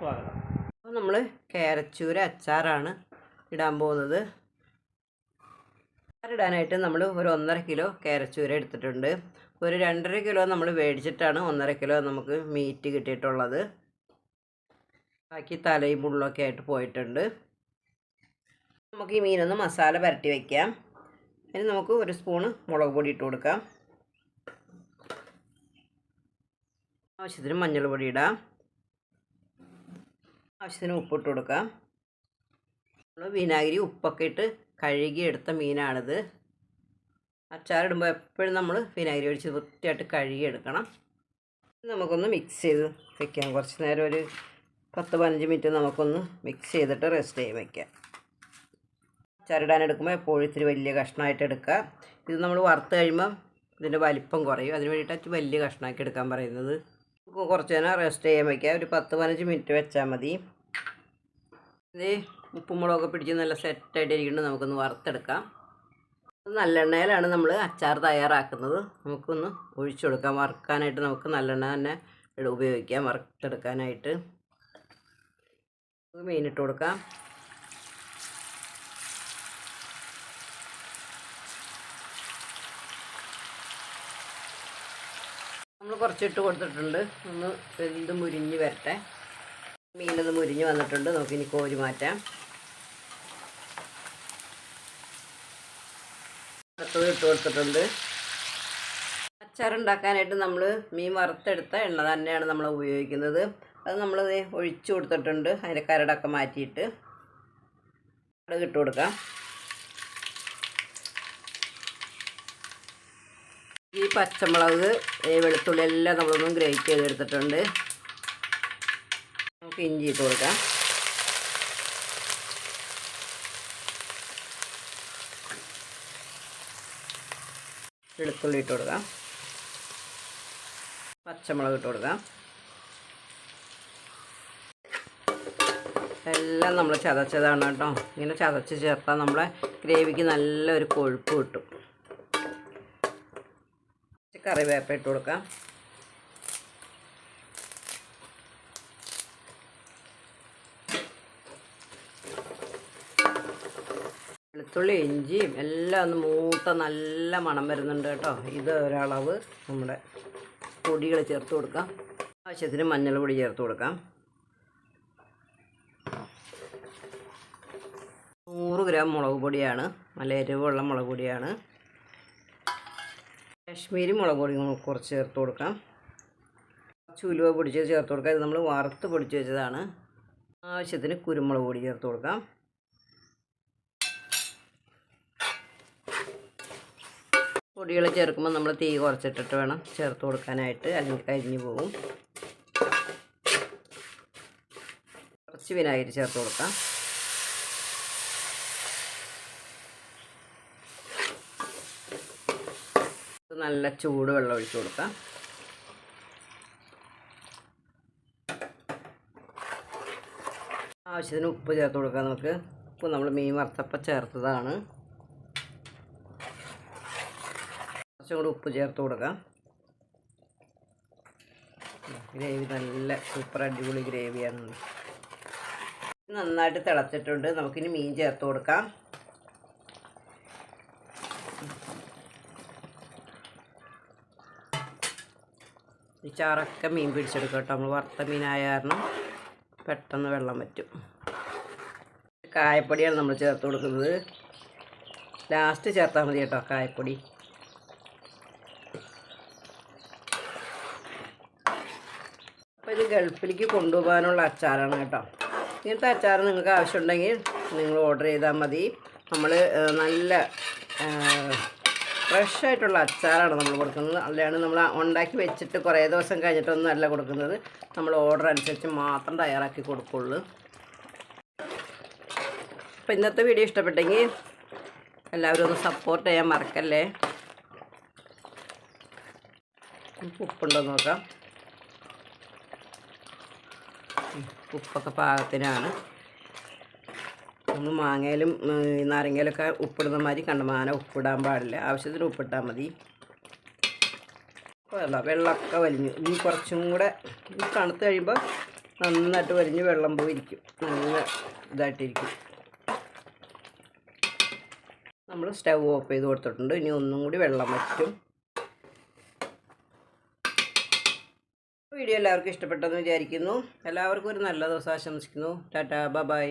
സ്വാഗതം. അപ്പോൾ നമ്മൾ കേരച്ചൂര അച്ചാറാണ് ഇടാൻ പോകുന്നത്. അച്ചാറിടാനായിട്ട് നമ്മൾ ഒരു ഒന്നര കിലോ കേരച്ചൂര എടുത്തിട്ടുണ്ട്. ഒരു രണ്ടര കിലോ നമ്മൾ മേടിച്ചിട്ടാണ് ഒന്നര കിലോ നമുക്ക് മീറ്റ് കിട്ടിയിട്ടുള്ളത്. ബാക്കി തലയും മുള്ളൊക്കെ ആയിട്ട് പോയിട്ടുണ്ട്. നമുക്ക് ഈ മീനൊന്ന് മസാല പുരട്ടി വയ്ക്കാം ഇനി നമുക്ക് ഒരു സ്പൂണ് മുളക് പൊടി ഇട്ട് കൊടുക്കാം. ആവശ്യത്തിന് മഞ്ഞൾ പൊടി ഇടാം ആവശ്യത്തിന് ഉപ്പിട്ട് കൊടുക്കാം. നമ്മൾ വിനാഗിരി ഉപ്പൊക്കെ ഇട്ട് കഴുകി എടുത്ത മീനാണിത്. അച്ചാറിടുമ്പോൾ എപ്പോഴും നമ്മൾ വിനാഗിരി ഒഴിച്ച് വൃത്തിയായിട്ട് കഴുകി എടുക്കണം. നമുക്കൊന്ന് മിക്സ് ചെയ്ത് വെക്കാം. കുറച്ച് നേരം ഒരു പത്ത് പതിനഞ്ച് മിനിറ്റ് നമുക്കൊന്ന് മിക്സ് ചെയ്തിട്ട് റെസ്റ്റ് ചെയ്യാൻ വയ്ക്കാം അച്ചാറിടാനെടുക്കുമ്പോൾ എപ്പോഴും ഇത്തിരി വലിയ കഷ്ണമായിട്ട് എടുക്കുക ഇത് നമ്മൾ വറുത്ത് കഴിയുമ്പം ഇതിന്റെ വലിപ്പം കുറയും. അതിന് വേണ്ടിയിട്ട് വലിയ കഷ്ണമാക്കി എടുക്കാൻ പറയുന്നത്. കുറച്ച് നേരം റെസ്റ്റ് ചെയ്യാൻ വയ്ക്കുക ഒരു പത്ത് പതിനഞ്ച് മിനിറ്റ് വെച്ചാൽ മതി. ഇത് ഉപ്പും മുളകൊക്കെ പിടിച്ച് നല്ല സെറ്റായിട്ട് ഇരിക്കുന്നുണ്ട്. നമുക്കൊന്ന് വറുത്തെടുക്കാം. നല്ലെണ്ണയിലാണ് നമ്മൾ അച്ചാർ തയ്യാറാക്കുന്നത്. നമുക്കൊന്ന് ഒഴിച്ചു കൊടുക്കാം. വറുക്കാനായിട്ട് നമുക്ക് നല്ലെണ്ണ തന്നെ ഉപയോഗിക്കാം. വറുത്തെടുക്കാനായിട്ട്. മീനിട്ട് കൊടുക്കാം നമ്മൾ കുറച്ചിട്ട് കൊടുത്തിട്ടുണ്ട്. ഒന്ന് വെന്ത് മുരിഞ്ഞ് വരട്ടെ. മീനൊന്ന് മുരിഞ്ഞ് വന്നിട്ടുണ്ട്. നമുക്കിനി കോരി മാറ്റാം. അടുത്തത് ഇട്ട് കൊടുത്തിട്ടുണ്ട്. അച്ചാറുണ്ടാക്കാനായിട്ട് നമ്മൾ മീൻ വറുത്തെടുത്ത എണ്ണ തന്നെയാണ് നമ്മൾ ഉപയോഗിക്കുന്നത്. അത് നമ്മൾ ഒഴിച്ചു കൊടുത്തിട്ടുണ്ട്. അതിന്റെ കരടൊക്കെ മാറ്റിയിട്ട്. കടുക് ഇട്ട് കൊടുക്കാം. ഈ പച്ചമുളക് വെളുത്തുള്ളി എല്ലാം നമ്മളൊന്നും ഗ്രേറ്റ് ചെയ്തെടുത്തിട്ടുണ്ട്. നമുക്ക് ഇഞ്ചി ഇട്ട് കൊടുക്കാം. വെളുത്തുള്ളി ഇട്ട് കൊടുക്കാം. പച്ചമുളക് ഇട്ട് കൊടുക്കാം. എല്ലാം നമ്മൾ ചതച്ചതാണ് കേട്ടോ. ഇങ്ങനെ ചതച്ച് ചേർത്താൽ നമ്മളെ ഗ്രേവിക്ക് നല്ലൊരു കൊഴുപ്പ് കിട്ടും. കറിവേപ്പ ഇട്ട് കൊടുക്കാം. വെളുത്തുള്ളി ഇഞ്ചിയും എല്ലാം ഒന്ന് മൂത്ത നല്ല മണം വരുന്നുണ്ട് കേട്ടോ. ഇത് ഒരളവ് നമ്മുടെ പൊടികൾ ചേർത്ത് കൊടുക്കാം. ആവശ്യത്തിന് മഞ്ഞൾ പൊടി ചേർത്ത് കൊടുക്കാം. നൂറ് ഗ്രാം മുളക് പൊടിയാണ്. നല്ല എരിവുള്ള മുളക് പൊടിയാണ്. കാശ്മീരി മുളക് പൊടി കുറച്ച് ചേർത്ത് കൊടുക്കാം. കുറച്ച് ഉലുവ പൊടിച്ച് ചേർത്ത് കൊടുക്കാം. ഇത് നമ്മൾ വറുത്ത് പൊടിച്ച് വെച്ചതാണ്. ആവശ്യത്തിന് കുരുമുളക് പൊടി ചേർത്ത് കൊടുക്കാം. പൊടികൾ ചേർക്കുമ്പോൾ നമ്മൾ തീ കുറച്ചിട്ടിട്ട് വേണം ചേർത്ത് കൊടുക്കാനായിട്ട്. അല്ലെങ്കിൽ കരിഞ്ഞു പോകും കുറച്ച് വിനാഗിരി ചേർത്ത് കൊടുക്കാം. നല്ല ചൂട് വെള്ളം ഒഴിച്ചു കൊടുക്കാം. ആവശ്യത്തിന് ഉപ്പ് ചേർത്ത് കൊടുക്കാം നമുക്ക്. ഉപ്പ് നമ്മൾ മീൻ വറുത്തപ്പം ചേർത്തതാണ്. കുറച്ചും കൂടി ഉപ്പ് ചേർത്ത് കൊടുക്കാം. ഗ്രേവി നല്ല സൂപ്പർ അടിപൊളി ഗ്രേവിയാണ്. നന്നായിട്ട് തിളച്ചിട്ടുണ്ട്. നമുക്കിനി മീൻ ചേർത്ത് കൊടുക്കാം. ഈ ചാറൊക്കെ മീൻ പിടിച്ചെടുക്കും കേട്ടോ. നമ്മൾ വറുത്ത മീനായ കാരണം പെട്ടെന്ന് വെള്ളം പറ്റും കായപ്പൊടിയാണ് നമ്മൾ ചേർത്ത് കൊടുക്കുന്നത്. ലാസ്റ്റ് ചേർത്താൽ മതി കേട്ടോ കായപ്പൊടി. അപ്പോൾ ഇത് ഗൾഫിലേക്ക് കൊണ്ടുപോകാനുള്ള അച്ചാറാണ് കേട്ടോ. ഇങ്ങനത്തെ അച്ചാർ നിങ്ങൾക്ക് ആവശ്യമുണ്ടെങ്കിൽ നിങ്ങൾ ഓർഡർ ചെയ്താൽ മതി. നമ്മൾ നല്ല ഫ്രഷ് ആയിട്ടുള്ള അച്ചാറാണ് നമ്മൾ കൊടുക്കുന്നത്. അല്ലാണ്ട് നമ്മൾ ഉണ്ടാക്കി വെച്ചിട്ട് കുറേ ദിവസം കഴിഞ്ഞിട്ടൊന്നും അല്ല കൊടുക്കുന്നത്. നമ്മൾ ഓർഡർ അനുസരിച്ച് മാത്രം തയ്യാറാക്കി കൊടുക്കുള്ളൂ. അപ്പോൾ ഇന്നത്തെ വീഡിയോ ഇഷ്ടപ്പെട്ടെങ്കിൽ എല്ലാവരും ഒന്ന് സപ്പോർട്ട് ചെയ്യാൻ മറക്കല്ലേ? ഉപ്പുണ്ടോ നോക്കാം. ഉപ്പൊക്കെ പാകത്തിനാണ്. നമ്മൾ മാങ്ങയിലും നാരങ്ങയിലൊക്കെ ഉപ്പിടുന്ന മാതിരി കണ്ടമാനം ഉപ്പിടാൻ പാടില്ല. ആവശ്യത്തിന് ഉപ്പിട്ടാൽ മതി. വെള്ളം വെള്ളമൊക്കെ വലിഞ്ഞു. ഇനി കുറച്ചും കൂടെ തണുത്ത് കഴിയുമ്പോൾ നന്നായിട്ട് വലിഞ്ഞ് വെള്ളം പോയിരിക്കും നല്ല ഇതായിട്ടിരിക്കും. നമ്മൾ സ്റ്റവ് ഓഫ് ചെയ്ത് കൊടുത്തിട്ടുണ്ട്. ഇനി ഒന്നും കൂടി വെള്ളം വറ്റും. വീഡിയോ എല്ലാവർക്കും ഇഷ്ടപ്പെട്ടെന്ന് വിചാരിക്കുന്നു. എല്ലാവർക്കും ഒരു നല്ല ദിവസം ആശംസിക്കുന്നു. ടാറ്റാ ബ ബൈ.